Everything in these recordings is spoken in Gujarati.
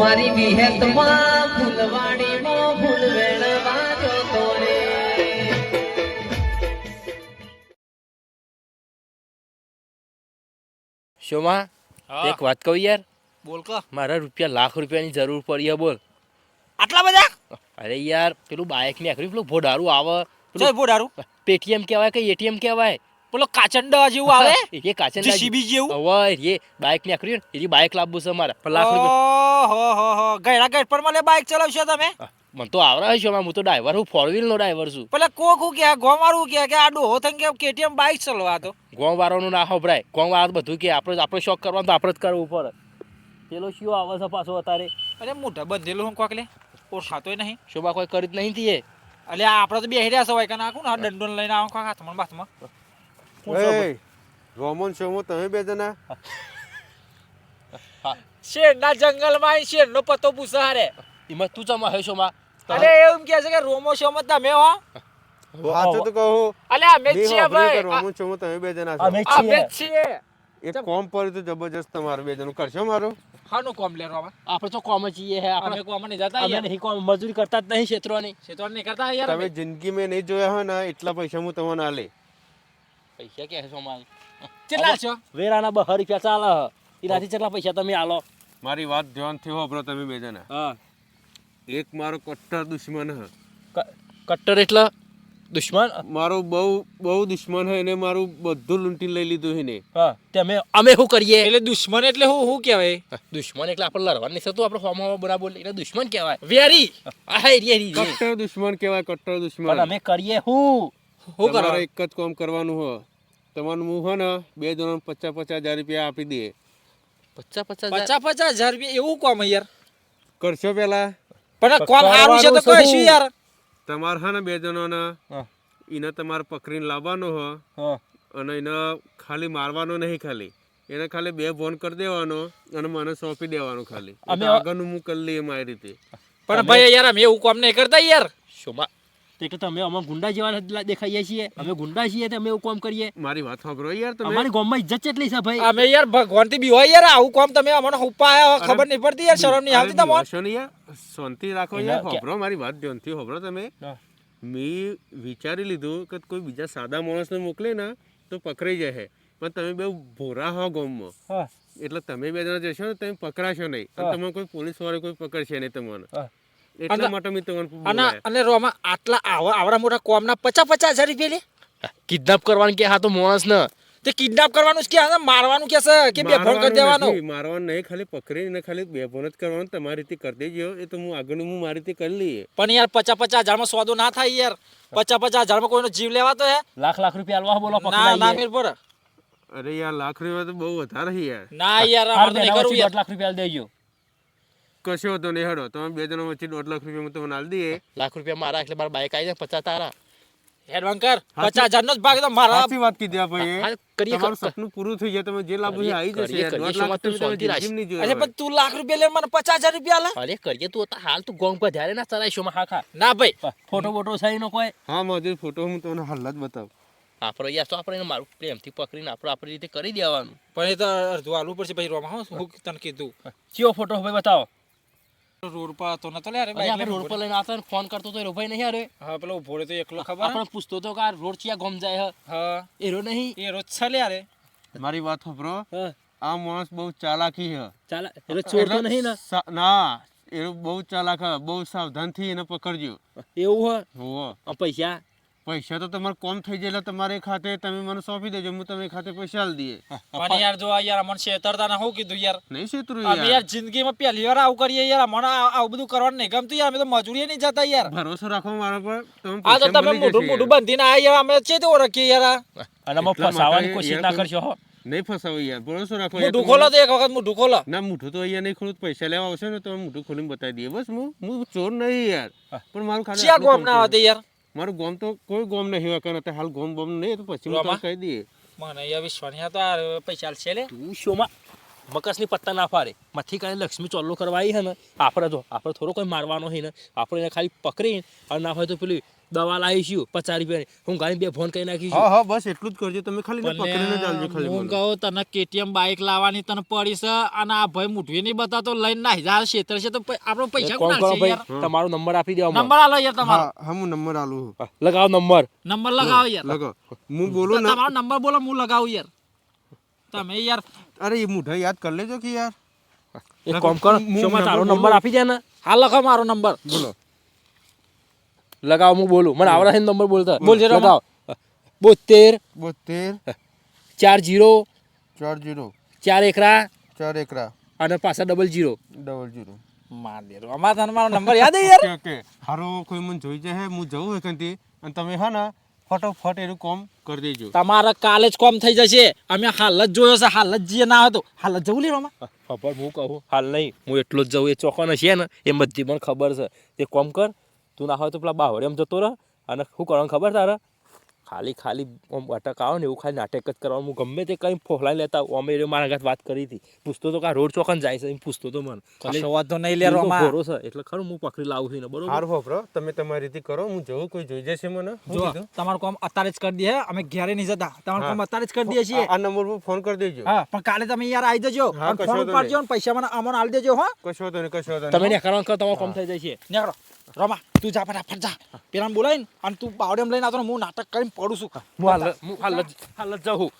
મારી વિહેતમાં ફૂલવાડીમાં ફૂલ વેળવા જોતો રે શોમાં. એક વાત કહું યાર. બોલ કા મારા રૂપિયા લાખ રૂપિયાની જરૂર પડી હે બોલ. આટલા બધા? અરે યાર પેલું બાઇકની આખરી પેલું ભોડારું આવે. પેલું બોડારું પેટીએમ કહેવાય કે એટીએમ કહેવાય? પેલો કાચંડા જેવું આવે? એ કાચન સીબી જેવું? હવે એ બાઇકની આખરી એની બાઇક લાવવું છે મારે લાખ રૂપિયા. ઓહો હો હો. ગયડા ગેટ પર મને બાઇક ચલાવશો તમે? મને તો આવડે છે હું તો ડ્રાઈવર હું ફોર વ્હીલ નો ડ્રાઈવર છું. પેલા કોક હું કે ગોમારું કે કે આ ડોહો થઈને કે કેટીએમ બાઇક ચલાવવા તો ગોમ વાળાનું ના હોભરાય ગોમ વાળા બધું કે આપણે આપણે શોખ કરવાનું તો આપણે જ કરવું પડે. પેલો શું આવે છે પાછો અત્યારે? અરે મોઢા બંધેલું હું કોક લે ઓળખાતોય નહીં. શોભા કોઈ કરી જ નહીં થી એ. એટલે આપણે તો બેહી રહ્યા સવાય કે નાખું ને દંડો લઈને આવું કોક હાથમાં બાથમાં. રોમન શોમાં તમે બે જણા? શેરના જંગલમાં શેરનો પતો પૂછા હારે? એમાં તું ચમા હે શોમાં અરે એમ કહે છે કે રોમો શોમાં તમે હો? વાત તો કહું અલે અમે છીએ ભાઈ. રોમન શોમાં તમે બે જણા છો. અમે છીએ. એક કોમ પડ્યું તો જબરજસ્ત તમારું બે જણું. કરશો મારું? હાનો કોમ લે રોમા આપણે તો કોમ જ છીએ હે આપણે કોમ નહીં જતા અમે નહીં કોમ મજૂરી કરતા જ નહીં ક્ષેત્રોની નહીં કરતા યાર તમે જિંદગી મેં નહીં જોયા હો ને એટલા પૈસા હું તમને આલે પૈસા કે માલ? કેટલા છો? વેરાના બહાર રૂપિયા ચાલે એનાથી કેટલા પૈસા તમે આલો? મારી વાત ધ્યાનથી હોભરો તમે બે જણા હા. એક મારો કટ્ટર દુશ્મન હ. કટ્ટર એટલે દુશ્મન? મારો બહુ બહુ દુશ્મન હે એને મારું બધું લૂંટી લઈ લીધું એને હા તમે અમે શું કરીએ? એટલે દુશ્મન એટલે હું શું કહેવાય? દુશ્મન એટલે આપણે લડવાનું નહીં થતું આપણે ફોર્મ બરાબર એટલે દુશ્મન કહેવાય. વેરી આ હે રી રી રી. કટ્ટર દુશ્મન કહેવાય કટ્ટર દુશ્મન. અમે કરીએ હું હું તમારે કરવા એક જ કામ કરવાનું હો. તમારું હું હે ને બે જણા પચાસ પચાસ હજાર રૂપિયા આપી દે. પચાસ પચાસ પચાસ પચાસ હજાર રૂપિયા એવું કોમ યાર? કરશો પેલા? પણ કોમ સારું છે તો કહીશું યાર. તમારે હે ને બે જણાને એને તમારે પકડીને લાવવાનો હો. અને એને ખાલી મારવાનો નહીં ખાલી. એને ખાલી બે ફોન કરી દેવાનો અને મને સોંપી દેવાનો ખાલી. આગળનું હું કરી લઈએ મારી રીતે. પણ ભાઈ યાર અમે એવું કોમ નહીં કરતા યાર. શોભા તે તમે અમે ગુંડા જેવા દેખાઈએ છીએ. અમે ગુંડા છીએ તો અમે એવું કામ કરીએ. મારી વાત સાંભળો યાર તમે. અમારી ગામમાં ઇજ્જત કેટલી છે ભાઈ? અમે યાર ભગવાનથી બીવાય યાર આવું કોમ તમે અમને આયા ખબર નહીં પડતી યાર શરમ નહીં આવતી તમને? બિવાશો નહીં યાર શાંતિ રાખો યાર કે- મારી વાત ધ્યાનથી સાંભળો તમે. મેં વિચારી લીધું કે કોઈ બીજા સાદા માણસને મોકલે ને તો પકડાઈ જાય પણ તમે બે ભોરા હો ગામમાં. એટલે તમે બે જણા જશો ને તમે પકડાશો નહીં. તમે કોઈ પોલીસ વાળો કોઈ પકડશે નહીં તમને હા. એટલા માટે મેં તમને અને રોમા આટલા આવા આવડા મોટા કોમના પચાસ પચાસ હજાર રૂપિયા લે કિડનેપ કરવાનું કે હા તો માણસ ને. તે કિડનેપ કરવાનું કે હા મારવાનું કે છે કે બે ફોન કરી દેવાનો? મારવાનું નહીં ખાલી પકડીને ખાલી બે ફોન જ કરવાનું તમારી રીતે કરી દેજો એ તો હું આગળનું હું મારી રીતે કરી લઈએ. પણ યાર પચાસ પચાસ હજારમાં સોદો ના થાય યાર. પચાસ પચાસ હજારમાં કોઈનો જીવ લેવાતો હે? લાખ લાખ રૂપિયા આલવા બોલો ના ના મેર પર. અરે યાર લાખ રૂપિયા તો બહુ વધારે છે યાર. ના યાર તો નહીં દોઢ લાખ રૂપિયા દેજો. કશો હતો નહીં હડો. તમે બે જણા વચ્ચે દોઢ લાખ રૂપિયા તમને હાલ દઈએ. લાખ રૂપિયા મારા એટલે મારા બાઈક આવી જાય પચાસ તારા. એડવાન્કર પચાસ હજાર નો જ ભાગ તો મારા સાચી વાત કીધી આ કરીએ, તમારું સપનું પૂરું થઈ જાય તમે જે લાભ છે આવી જશે યાર. દોઢ લાખ તો તમે શાંતિ નહીં જિંદગીમાં અરે પણ તું લાખ રૂપિયા લે મને પચાસ હજાર રૂપિયા લા. અરે કરીએ તું તો હાલ તું ગોંગ પર ધ્યારે ના ચલાય શોમાં હા ખા ના ભાઈ ફોટો બોટો સહી નો કોઈ. હા મજૂર ફોટો હું તમને હાલ જ બતાવું. આપણે યાર તો આપણે એને મારું પ્રેમથી પકડીને આપણે આપણી રીતે કરી દેવાનું. પણ એ તો અડધું આલવું પડશે ભાઈ રોમાં હું તને કીધું? કયો ફોટો ભાઈ બતાવો. રોડ પર હતો નતો લે અરે અરે બાઈક આપણે રોડ પર લઈને આવતા ફોન કરતો તો એ ભાઈ નહીં અરે હા પેલો ઊભો તો એકલો ખબર? આપણે પૂછતો તો કે આ રોડ ચિયા ગોમ જાય હા. એરો નહીં. એ રોજ ચાલે અરે મારી વાત સાંભળો. આ માણસ બહુ ચાલાકી છે. ચાલ એટલે ચોર નહીં ને. ના એ બહુ ચાલાક બહુ સાવધાનથી એને પકડજો. એવું હ? પૈસા? પૈસા તો તમારે કોમ થઈ જાય એટલે તમારે ખાતે તમે મને સોંપી દેજો હું તમે ખાતે પૈસા આલી દઈએ. પણ યાર જો યાર અમને શેતરતા ના હું કીધું યાર? નહીં શેતરું યાર. યાર જિંદગીમાં પહેલી વાર આવું કરીએ યાર મને આવું બધું કરવાનું નહીં ગમતું યાર અમે તો મજૂરી નહીં જતા યાર. ભરોસો રાખો મારા પર તમે આ તો તમે મોઢું મોઢું બાંધીને આ યાર અમે છે તો ઓળખીએ યાર અને અમે ફસાવાની કોશિશ ના કરશો હો. નહીં ફસાવો યાર ભરોસો રાખો હું ઢુખોલો તો એક વખત હું ઢુખોલો ના મૂઠું તો અહીંયા નહીં ખોલું પૈસા લેવા આવશે ને તો મૂઠું ખોલીને બતાવી દઈએ. બસ હું હું ચોર નહીં યાર. પણ મારું ખાલી ચિયા ગોમ ના આવતી યાર. મારું ગોમ તો કોઈ ગોમ નહીં હોય કારણ હાલ ગોમ બોમ નહીં તો પછી હું કહી દઈએ. મને એ વિશ્વાસ તો આ પૈસા છે લે. તું શોમાં મકસની પત્તા ના ફારે મથી કાંઈ લક્ષ્મી ચોલ્લો કરવા આવી હે ને આપણે જો આપણે થોડો કોઈ મારવાનો હોય ને આપણે એને ખાલી પકડીને અને ના હોય તો પેલી દવા લાવીશું પચાસ રૂપિયાની. હું ગાડી બે ફોન કરી નાખીશું હા હા બસ એટલું જ કરજો. તમે ખાલી પકડીને ચાલજો ખાલી હું. કહું તને કેટીએમ બાઇક લાવવાની તને પડી છે અને આ ભાઈ મુઠવી નહીં બતાતો લઈને ના હજાર ક્ષેત્ર છે તો આપણો પૈસા કોણ કરો ભાઈ? તમારો નંબર આપી દેવા નંબર આલો યાર તમારો. હા હા નંબર આલું. લગાવો નંબર. નંબર લગાવો યાર. લગો હું બોલું ને તમારો નંબર બોલો હું લગાવું યાર. તમે યાર અરે એ મુઠા યાદ કરી લેજો કે યાર. એક કામ કરો હું શોમાં તારો નંબર નંબર આપી દે ને. હા લખો મારો નંબર. બોલો. લગાવો હું બોલું. મને આવડે નંબર બોલતા. બોલ જરા લગાવ. બોતેર. બોતેર. ચાર જીરો. ચાર જીરો. ચાર એકરા. ચાર એકરા. અને પાછા ડબલ જીરો. Double zero. માર દે અમાર તને મારો નંબર યાદ હે યાર? ઓકે હારો કોઈ મને જોઈ જાય હું જઉં હોય કંથી અને તમે હા ને ફટોફટ એનું કામ કરી દેજો. તમારે કાલે જ કોમ થઈ જશે. અમે હાલ જ જોયો છે હાલ જ જે ના હતો. હાલ જ જવું લેવામાં ખબર હું કહું. હાલ નહીં. હું એટલો જ જઉં એ ચોકન છે ને એ બધી મને ખબર છે. તે કોમ કર. તું ના હોય તો પેલા બાવળે એમ જતો રહ અને શું કરવાનું ખબર તારે? ખાલી ખાલી આમ અટક આવો ને એવું ખાલી નાટક જ કરવાનું. હું ગમે તે કંઈ ફોફલાઈ લેતા અમે એ મારા ઘાત વાત કરી હતી. પૂછતો તો કે રોડ ચોકન જાય છે એમ પૂછતો તો મને. વાંધો નહીં લે ભરો છે. એટલે ખરું હું પકડી લાવું છું ને બરોબર? હાર તમે તમારી રીતે કરો. હું જવું કોઈ જોઈ જશે મને. જો? તમારું કામ અત્યારે જ કરી દઈએ અમે ઘેરે નહીં જતા. તમારું કામ અત્યારે જ કરી દઈએ છીએ. આ નંબર પર ફોન કરી દેજો. હા પણ કાલે તમે યાર આવી જજો. હા, અને કશો ફોન પાડજો ને પૈસા મને અમને આલી દેજો હા. કશો તો નહીં કશો તો તમે નહીં. ને કરવાનું કરો તમારું કામ થઈ જાય છે નીકળો. રોમા તું જા ફટાફટ જા. પેલાને બોલાવીને અને તું બાવડેમ લઈને આવતો હું નાટક કરીને પડું છું. હું હાલ હું હાલ હાલ જાઉં.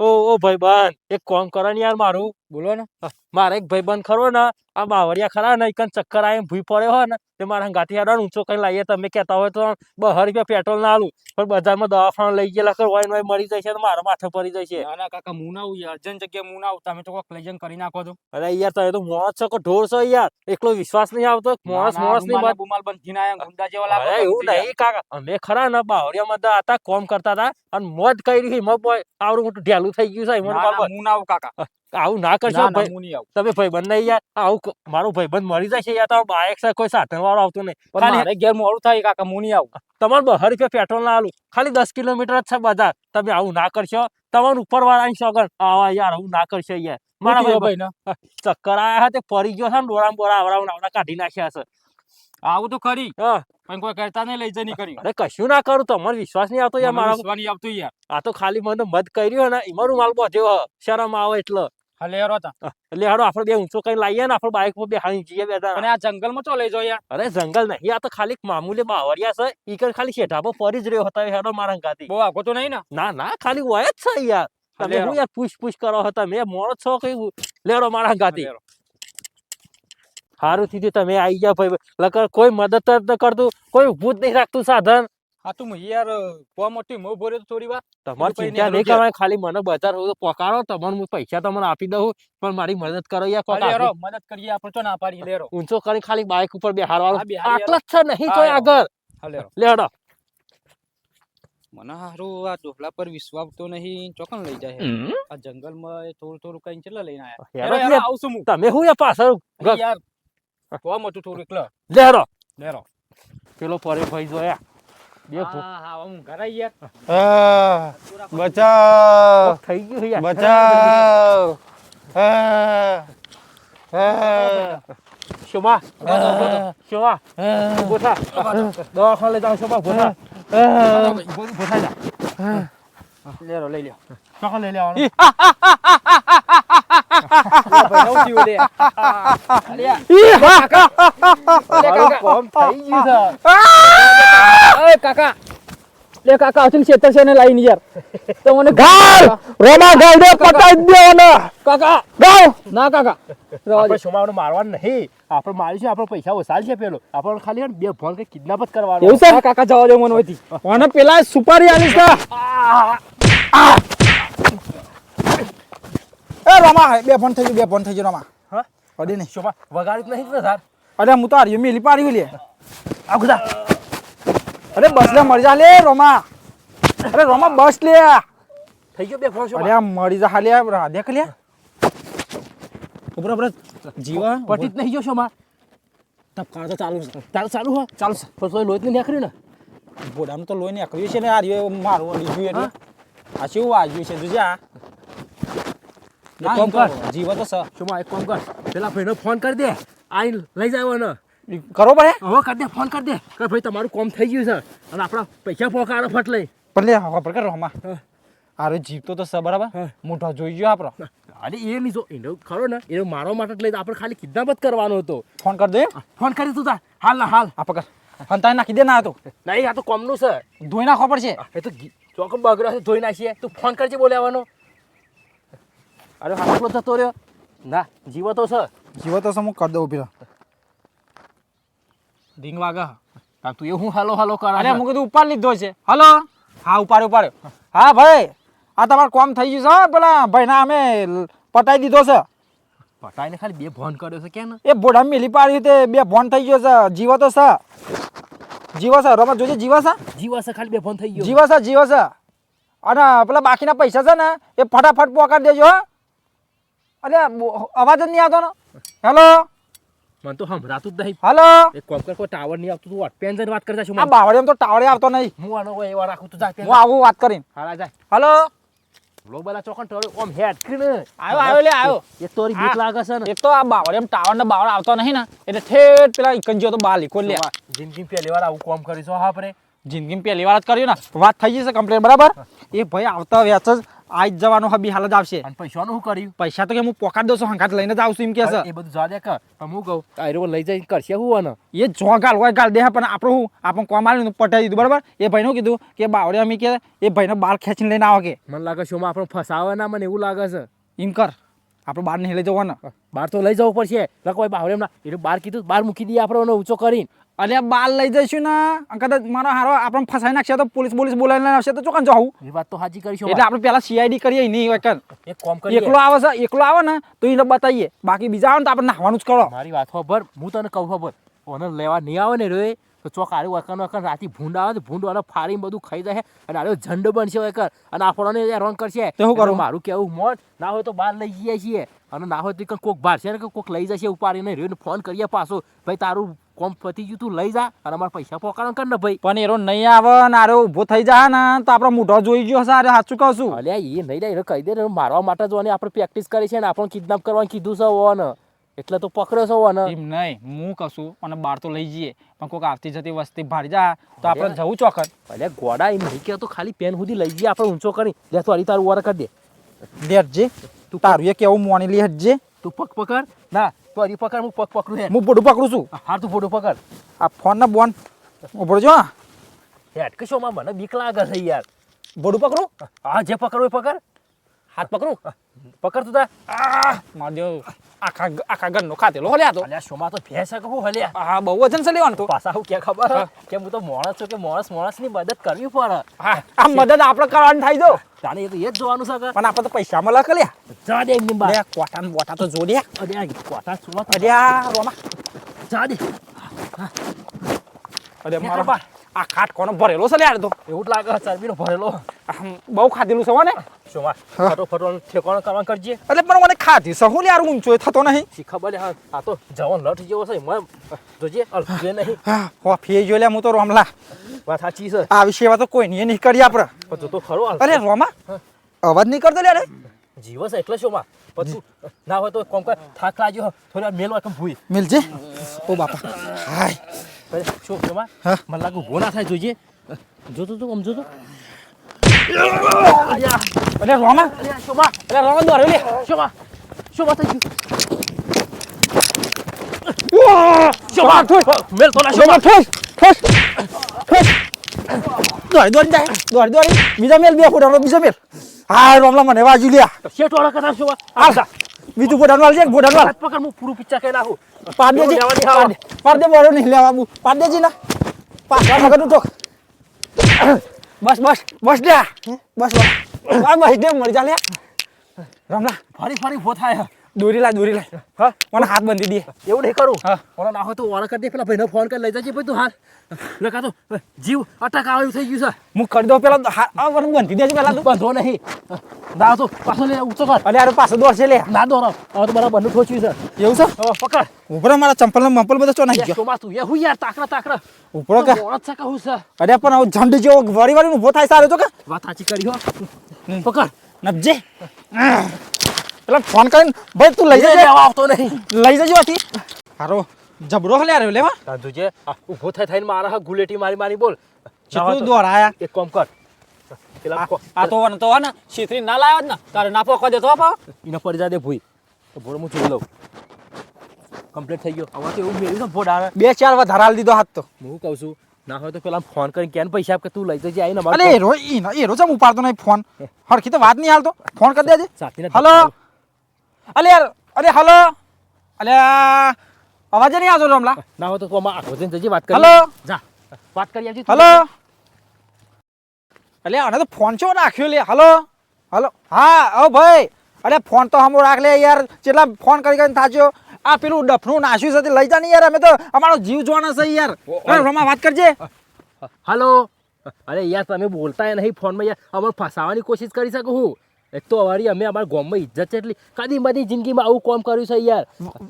ઓ ઓ ભાઈબંધ એક કોમ કરો ને યાર મારું. બોલો ને. મારે એક ભાઈબંધ ખરો ને આ બાવરિયા ખરા ને એકન ચક્કર આવીને ભૂઈ પડ્યો હોય ને તે મારા ગાંઠી હેડો ઊંચો કઈ લાવીએ તમે કહેતા હોય તો બહાર રૂપિયા પેટ્રોલ ના આલું. પણ બજારમાં દવાખાના લઈ ગયેલા કરો હોય ને મરી જાય છે મારા માથે પડી જાય છે ના ના કાકા હું ના આવું યાર. અર્જન્ટ જગ્યાએ હું ના આવું તમે તો કોઈક લઈ કરી નાખો છો અરે યાર તમે તો મોણસ છો કે ઢોર છો યાર. એકલો વિશ્વાસ નહીં આવતો મોણસ મોણસની વાત બુમાલ બંધીને આયા ગુંડા જેવા લાગે એવું નહીં કાકા. અમે ખરા ને બાવરિયામાં હતા કોમ કરતા હતા અને મોજ કરી બોય આવડું મોટું ઢેલું થઈ ગયું છે હિમત બાબા. હું ના કાકા. આવું ના કરશો ભાઈ. હું નહીં આવું. તમે ભાઈબંધ નહીં યાર. આવું મારો ભાઈ બંધ મરી છે યાર તો બાઇક છે કોઈ સાધન વાળો આવતો નહીં. ખાલી મારે ઘેર મોડું થાય કાકા હું નહીં આવું. તમારે બહાર રૂપિયા પેટ્રોલ ના આલું. ખાલી દસ કિલોમીટર જ છે બધા તમે આવું ના કરશો. તમારું ઉપર વાળાની સોગન આવા યાર આવું ના કરશો યાર. મારા ભાઈ ભાઈ ચક્કર આયા હતા ફરી ગયો છે ને ડોળા બોળા આવડા કાઢી નાખ્યા છે આવું તો ખરી. પણ કોઈ કરતા નહીં લઈ જ નહીં કર્યું અરે કશું ના કરું તમારો વિશ્વાસ નહીં આવતો યાર મારા વિશ્વાસ નહીં આવતો યાર. આ તો ખાલી મને મત કર્યો ને એમાં માલ પહોંચ્યો. શરમ આવે એટલે. હલે યાર તા. એટલે હાડો આપણે બે ઊંચો કઈ લાવીએ ને આપણે બાઇક પર બેહાડી જઈએ બેટા. અને આ જંગલમાં ચો લઈ જો યાર. અરે જંગલ નહીં આ તો ખાલી મામૂલી બાવરિયા છે ઈ કર ખાલી શેઠા પર ફરી જ રહ્યો હતો હેરો મારા ગાતી બહુ આગો તો નહીં ને? ના ના ખાલી હોય જ છે યાર. તમે. હું યાર પૂછ પૂછ કરો હતા મેં મોણો છો કઈ લેરો મારા ગાતી. સારું થયું તમે આવી ગયા ભાઈ. લકર કોઈ મદદ ન કરતું કોઈ ઊભું નહીં રાખતું સાધન. હા તું યાર કોમ મોટી મો ભરે તો થોડી વાર. તમારે ચિંતા નહીં. કરવાની ખાલી મને બજાર હોય તો પકાડો તમને હું પૈસા તમને આપી દઉં પણ મારી મદદ કરો યાર કોક મદદ કરીએ આપણે તો ના પાડી લેરો. ઊંચો કરી ખાલી બાઇક ઉપર બેહારવાનો આટલા જ છે નહીં તો આગળ. લેડો મને હારું આ ડોહલા પર વિશ્વાસ તો નહીં ચોકન લઈ જાય? આ જંગલમાં થોડું થોડું કઈ ચેલા લઈને આયા? હેરો યાર, યાર, આવું છું હું. તમે હું યાર પાછળ યાર કોમ મોટું થોડું એકલો લેરો. લેરો. પેલો પરે ભાઈ જોયા. બે હા હા હું ઘરે યાર આ, બચાવ. થઈ ગયું યાર. બચાવ. આ, આ, શોભા. શોભા. ઊભો દવાખાને લઈ જાઓ શોભા ઊભો થા. ઉભો- ઊભો થા જા. લેરો લઈ લ્યો. ચોકન લઈ લેવાનું ભાઈ ઓય કાકા કાકા છે ને લાઈન કાકા ગાલ ના કાકા આપણે મારવાનું નહીં આપણે મારીશું આપણે પૈસા ઓછાલ છે પેલો આપણે ખાલી બે ફોન કે કિડનેપ જવા મને પેલા સુપારી આલીશ કા એ રમા બે ફોન થઈ ગયું બે ફોન થઈ ગયું રમા. હા? અડે નહીં. શોભા વગાડી નહીં ને સાહેબ? અરે હું તો હારી મેલી પાડી લે આ ખુદા. અરે બસ લે મરી જા. લે રોમા. અરે રોમા બસ લે. થઈ ગયો બે ફોન અરે શોભા આ મરી જા હાલે રાધે કે લે. ઉપર ઉપર જીવા પટી જ નહીં ગયો શોભા. ટપકા તો ચાલુ છે. ચાલુ ચાલુ હો. ચાલુ છે. તો લોહી નહીં નીકળ્યું ને? બોડાનું તો લોહી નીકળ્યું છે ને આ મારું લીધું એટલે. આ શું વાગ્યું છે? આ એક કામ કર. જીવો તો સર શોભા એક કામ કર. પેલા ભાઈને ફોન કરી દે. આઈ લઈ જાય ને કરો પડે? હવે કરી દે ફોન કરી દે. કે ભાઈ તમારું કોમ થઈ ગયું છે. અને આપણા પૈસા પોકાડો ફટ લઈ. પણ લે ખબર કર રોમા અરે જીવતો તો સર બરાબર. મોઢો જોઈ ગયો આપણો. અરે એ નહીં જો એનો ખરો ને એ મારો માટે લઈ આપણે ખાલી કિડનેપ જ કરવાનો હતો. ફોન કરી દે. ફોન કરી તું તાર હાલ ના હાલ. આ પકડ હંતાઈ નાખી દે ના તો. નહીં આ તો કોમનું છે. ધોઈ નાખવો પડશે. એ તો ચોકમ બગડ્યો છે ધોઈ નાખીએ. તું ફોન કરજે બોલાવવાનો. અરે હાથલો જતો રહ્યો. ના જીવો તો છે. જીવો તો હું કરી દઉં ઊભી રહો ડીંગ વાગા. તાર તું એ હું હાલો હાલો કરા અરે હું કીધું ઉપાડ લીધો છે. હાલો. હા ઉપાડ ઉપાડ. હા ભાઈ. આ તમારું કોમ થઈ ગયું છે પેલા ભાઈના અમે પટાઈ દીધો છે. પટાઈને ખાલી બે ફોન કર્યો છે કેમ? એ બોડા મેલી પાડી તે બે ફોન થઈ ગયો છે. જીવો તો છે. જીવો છે. રમત જોજે જીવો છે? જીવો છે ખાલી બે ફોન થઈ ગયો. જીવો છે જીવો છે. અને પેલા બાકીના પૈસા છે ને એ ફટાફટ પોકાર દેજો હો? અરે અવાજ જ નહીં આવતો ને. હેલો મને તો સંભળાતું જ નહીં. હેલો એ કોમ કર કોઈ ટાવર નહીં આવતું તું અટપેન જઈને વાત કરતા છું આ બાવળિયામાં તો ટાવરે આવતો નહીં. હું આનો કોઈ એવા રાખું તું જા હું આવું વાત કરીને. હાલા જાય હેલો લો બલા ચોકન ટોળે ઓમ હેડ કરીને. આવ્યો આવ્યો લે આવ્યો એક તોરી બીક લાગે છે ને. એક તો આ બાવળિયામાં ટાવર ને બાવળ આવતો નહીં ને એટલે ઠેઠ પેલા ઇકંજીઓ તો બાલી કોલ લે. જિંદગી પહેલી વાર આવું કોમ કરીશું હા આપણે જિંદગીમાં પહેલી વાર જ કર્યું ને. વાત થઈ જશે કમ્પ્લેન બરાબર? એ ભાઈ આવતા વેચ જ આ જ જવાનું હબી હાલ જ આવશે. અને પૈસાનું શું કર્યું? પૈસા તો કે હું પોકાડ દઉં છું હંકાત લઈને જ આવશું એમ કે છે. એ બધું જા દે કર હું કહું આયરો લઈ જઈને કરશે હું ને એ જો ગાલ હોય ગાલ દે પણ આપણું હું આપણું કોમ આવ્યું ને પટાઈ દીધું બરાબર? એ ભાઈ શું કીધું કે બાવળે અમે કે એ ભાઈને બાર ખેંચીને લઈને આવો કે. મને લાગે શોમાં આપણને ફસાવે ના મને એવું લાગે છે. એમ કર. આપણે બહાર નહીં લઈ જવાના. બહાર તો લઈ જવું પડશે. લખો ભાઈ બાવરે ના એટલે બહાર કીધું બહાર મૂકી દઈએ આપણે ઊંચો કરીને. અરે બાલ લઈ જઈશું ને કદાચ મારો હારો આપણને ફસાઈ નાખશે તો પોલીસ પોલીસ બોલાવીને આવશે તો ચોકન જવું એ વાત તો હાજી કરીશું એટલે આપણે પહેલા સીઆઈડી કરીએ નહીં હોય કર. એક કોમ કરીએ. એકલો આવે છે એકલો આવે ને તો એને બતાવીએ. બાકી બીજા આવે ને તો આપણે નાહવાનું જ કરો. મારી વાત ખબર હું તને કહું ખબર ઓને લેવા નહીં આવે ને રે તો ચોક આડું વકન વકન રાતી ભૂંડ આવે તો ભૂંડ વાળા ફાડીને બધું ખાઈ જાય. અને આડો ઝંડ બનશે વકર અને આપણને હેરાન કરશે. તો શું કરું? મારું કેવું મોટ ના હોય તો બહાર લઈ જઈએ છીએ. અને ના હોય તો કોક બહાર છે ને કોઈક કોક લઈ જશે ઉપાડીને રહ્યો ફોન કરીએ પાછો. ભાઈ તારું કોમ પતી ગયું તું લઈ જા અને અમારા પૈસા પોકારણ કર ને ભાઈ. પણ એરો નહીં આવે ને આરો ઊભો થઈ જાય ને તો આપણો મોઢો જોઈ ગયો આરે સાચું કહું છું. અલ્યા એ નહીં લે એને કહી દે ને મારવા માટે જોવાની આપણે પ્રેક્ટિસ કરી છે ને આપણને કિડનેપ કરવાનું કીધું છે ઓને. એટલે તો પકડ્યો છે ઓને. એમ નહીં હું કશું અને બહાર તો લઈ જઈએ પણ કોઈક આવતી જતી વસ્તી ભાર જા તો આપણે જવું ચોખન અલ્યા ગોડા એમ નહીં કહેતો ખાલી પેન સુધી લઈ જઈએ આપણે ઊંચો કરી. લે તો અરી તારું ઓર કરી દે. લેટજે તું તારું એ કેવું મોણી લે હટજે. તું પક પકડ. ના હરી પકડ હું પગ પકડું હે હું બોડું પકડું છું. હાર તું ફોટો પકડ. આ ફોન ના બોન. ઊભો જો હેટ કશો માં મને બીક લાગે છે યાર. બોડું પકડું? હા જે પકડવું એ પકડ. હાથ પકડું? પકડ તું. તા આ દેવ. આખા આખા ઘરનો ખાતેલો હલ્યા તો. અલ્યા શોમાં તો ભેંસ છે કે હું હલ્યા હા બહુ વજન છે લેવાનું તો. પાછા હું કે ખબર? કે હું તો માણસ છું કે માણસ માણસની મદદ કરવી પડે. હા આ મદદ આપણે કરવાની થાય જો તારે એ તો એ જ જોવાનું છે પણ આપણે તો પૈસા મળે કે લ્યા. જા દે એમની બા લે કોટા બોટા તો જો લે અરે કોઠા સુવા અરે રોમા. જા દે. અરે મારો બા આ ખાટ કોનો ભરેલો છે લ્યા તો. એવું જ લાગે ચરબીનો ભરેલો. બહુ ખાધેલું છે હો ને માં ફટો ફટો ઠેકાણો કરવાનું કરજે. એટલે પણ મને ખાધી સહુ યાર ઊંચો થતો નહીં. શી ખબર હા આ તો જવાન લઠ જેવો છે મને જોજે અલગે નહીં. હા ફે જો લે હું તો રોમલા. વાત સાચી છે. આ વિશે વાત તો કોઈ નહીં નહીં કરી આપણે. પણ તું તો ખરો અરે રોમા અવાજ નહીં કરતો લે અરે. જીવ છે એટલે શોમાં માં? પછી ના હોય તો કોમ કર થાક લાગ્યો થોડી વાર મેલવા કેમ ભૂઈ. મિલજે. ઓ બાપા. હાય. શું હા. મને લાગુ ભોના થાય જોજે. જોતો તું આમ જોતો અરે રોમા શોમાં અરે રોમા દોડ્યો લે શોમાં શોમાં થઈ ગયું શોમાં ઠોસ મેલ તો ના શોમાં ઠોસ ઠોસ ઠોસ દોડ દોડ જાય દોડ દોડ બીજા મેલ બે ફોટાનો બીજો મેલ હા રોમલા મને વાજુ લ્યા શેઠ વાળા કથા શોમાં હાલ બીજું ફોટાનો વાલ છે ફોટાનો વાલ હાથ પકડ હું પૂરું પિક્ચર કઈ નાખું પાડ દેજી લેવાની પાડ દે પાડ દે બોલો નહીં લેવા આબુ પાડ દેજી ના. દે મગર ઠોક બસ બસ બસ દે બસ બસ. બસ દે મરી જા લે. રમલા ફરી ફરી ફો થાય દોરી લાય દોરી લાય હા? મને હાથ બંધી દે એવું નહીં કરું. હા. ઓલા ના હોય તો ઓળખ કરી દે. પેલા ભાઈને ફોન કરી લઈ જજે ભાઈ તું હાલ. લખા તો જીવ અટક આવે થઈ ગયું છે. હું કરી દઉં પેલા હાથ આ મને બંધી દેજે પેલા તું. બંધો નહીં. ના તો પાછો લે ઊંચો કર. અરે યાર પાછો દોર છે લે. ના દોરો હવે તો મારા બંધ ઠોચ્યું છે. એવું છે? પકડ. ઉપરો મારા ચંપલ મંપલ બધો ચો નાખી ગયો. તું એ હું યાર તાકડા તાકડા. ઉપરો કે? છે કે છે? અરે પણ આવું ઝંડ જેવો વારી વારી ઊભો થાય સારો તો કે? વાત સાચી કરી હો. પકડ. નબજે પેલા ફોન કરીને ભાઈ તું લઈ જજે. આવતો નહીં. લઈ જજો આથી હારો જબરો હલ્યા રહ્યો લેવા. તાંધુ છે ઊભો થઈ થઈને મારા હા ગુલેટી મારી મારી બોલ. તો. દોરાયા એક કોમ કર. આ તો વન તો ને છેતરી ના લાવ્યો જ ને. તારે ના પોકવા દે તો પાવ એને પડી જા દે ભૂઈ. તો ભોળો હું જોઈ લઉં. કમ્પ્લીટ થઈ ગયો. હવે તો એવું મેળ્યું ને ભોડ આવે. બે ચાર વાર ધરાલ દીધો હાથ તો. હું કહું છું? ના હોય તો પેલા ફોન કરીને કેન પૈસા આપ કે તું લઈ જજે આવીને અલે અમારે એરો ઈ એરો ચમ ઉપાડતો નહીં ફોન હરખી તો વાત નહીં હાલતો. ફોન કરી દેજે. હલો અલે યાર અરે હલો. અલે અવાજ નહીં આવતો રમલા. ના હોય તો તું આમાં આખો જઈને વાત કરી. હલો. જા. વાત કરી આવજે હલો. અલે આને તો ફોન ચો નાખ્યો લે? હલો. હલો. હા ઓ ભાઈ. અરે ફોન તો હમો રાખ લે યાર. કેટલા ફોન કરી કરીને થાચ્યો આ પેલું ડફનું નાશ્યું છે લઈ જા ને યાર. અમે તો અમારો જીવ જોવાનો છે યાર. રમા વાત કરજે. હલો. અરે યાર તમે બોલતા નહીં ફોનમાં યાર. અમારે ફસાવાની કોશિશ કરી શકું હું. એક તો અમારી અમે અમારા ગામમાં ઇજ્જત છે એટલી કદી બધી જિંદગીમાં આવું કોમ કર્યું છે યાર.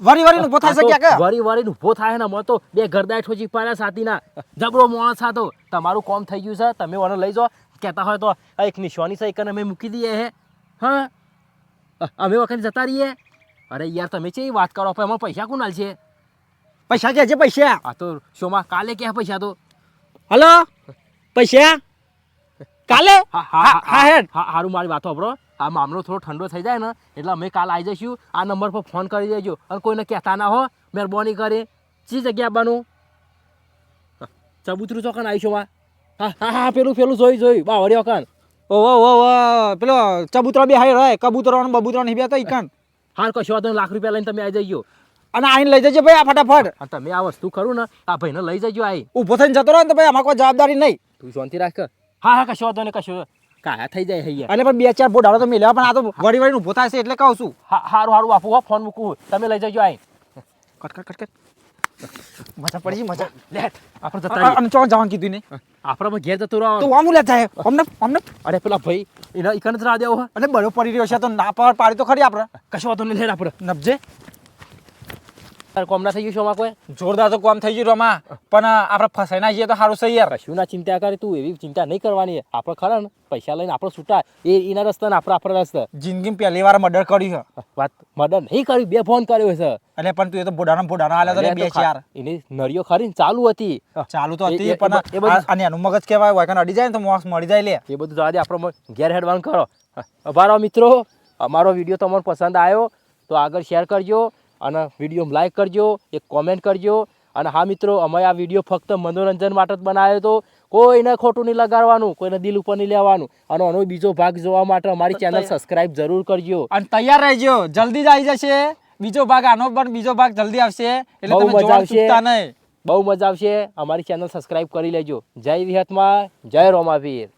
વરી વરી ઊભો થાય છે કે? વરી વરી ઊભો થાય ને મતો તો બે ઘરદાય ઠોચી પાડ્યા સાથીના જબરો માણસ હતો તમારું કોમ થઈ ગયું છે તમે ઓને લઈ જાઓ. કહેતા હોય તો એક નિશાની એકને અમે મૂકી દઈએ હે. હા? અમે વખત જતા રહીએ. અરે યાર તમે છે વાત કરો પણ એમાં પૈસા કોણ છે? પૈસા કે છે પૈસા? આ તો શોમાં કાલે ક્યાં પૈસા તો? હલો? પૈસા? કાલે? હા હા. હા હેડ. હા હારું મારી વાત સાંભળો. આ મામલો થોડો ઠંડો થઈ જાય ને એટલે અમે કાલ આવી જઈશું. આ નંબર પર ફોન કરી દેજો. અને કોઈને કહેતા ના હો મહેરબાની કરી. ચી જગ્યા બનું? ચબૂતરું ચોકન આવીશું માં હા હા હા પેલું પેલું જોઈ જોઈ બાવળી વખત ઓ ઓ ઓ ઓ પેલો ચબૂતરો બે હાય રહે. કબૂતરો ને બબૂતરો નહીં બે તો હાર કશો વાંધો લાખ રૂપિયા લઈને તમે આવી જજો અને આઈને લઈ જજો ભાઈ આ ફટાફટ. તમે આ વસ્તુ ખરું ને આ ભાઈને લઈ જજો આઈ. ઊભો થઈને જતો રહે ને તો ભાઈ આમાં કોઈ જવાબદારી નહીં. તું શાંતિ રાખ. હા હા કશો વાંધો નહીં કશો કાયા થઈ જાય હૈયા એટલે પણ બે ચાર બોડાડો તો મેલ્યા પણ આ તો વળી વળી ઊભો થાય છે એટલે કહું છું. હારું હારું બાપુ હો ફોન મૂકું તમે લઈ જજો આઈ કટ કટ કટ કટ. મજા પડી મજા. લેટ આપણે જતા. અને ચોક જવાનું કીધું ને. આપણે ઘેર જતો રહો તો આમ લે જાય અમને અમને અરે પેલા ભાઈ એના ઈકન જ રાહ દેવો અને બળો પડી રહ્યો છે તો ના પાડ પાડી તો ખરી આપણે. કશો વાતો નહીં લે આપણે. નબજે? કોમ ના થઈ ગયું શોમાં કોઈ? જોરદાર તો કોમ થઈ ગયું રમા પણ આપણે ફસાઈ ના જઈએ તો સારું છે યાર. કશું ના ચિંતા કરે તું? એવી ચિંતા નહીં કરવાની. આપણે ખરા ને પૈસા લઈને આપણે છૂટા. એ એના રસ્તા ને આપણે આપણા રસ્તા. જિંદગી પહેલી વાર મર્ડર કર્યું છે. વાત મર્ડર નહીં કર્યું બે ફોન કર્યો છે. એટલે પણ તું એ તો બોડાનો બોડાનો આલે તો બે ચાર. એની નળીઓ ખરી ચાલુ હતી. ચાલુ તો હતી પણ અને એનું મગજ કહેવાય વાયકાને અડી જાય ને તો મોસ મળી જાય લે. એ બધું જવા દે આપણો ઘેર હેડવાનું કરો. અભારો મિત્રો અમારો વીડિયો તમને પસંદ આવ્યો તો આગળ શેર કરજો. અને વીડિયો લાઈક કરજો એક કોમેન્ટ કરજો. અને હા મિત્રો અમે આ વીડિયો ફક્ત મનોરંજન માટે જ બનાવ્યો હતો. કોઈને ખોટું નહીં લગાડવાનું કોઈને દિલ ઉપર નહીં લેવાનું. અને આનો બીજો ભાગ જોવા માટે અમારી ચેનલ સબસ્ક્રાઇબ જરૂર કરજો. અને તૈયાર રહેજો. જલ્દી જ આવી જશે. બીજો ભાગ આનો પણ બીજો ભાગ જલ્દી આવશે. એટલે તમે મજા આવશે. ચૂકતા નહીં. બહુ મજા આવશે. અમારી ચેનલ સબસ્ક્રાઇબ કરી લેજો. જય વિહતમાં જય રોમાવીર.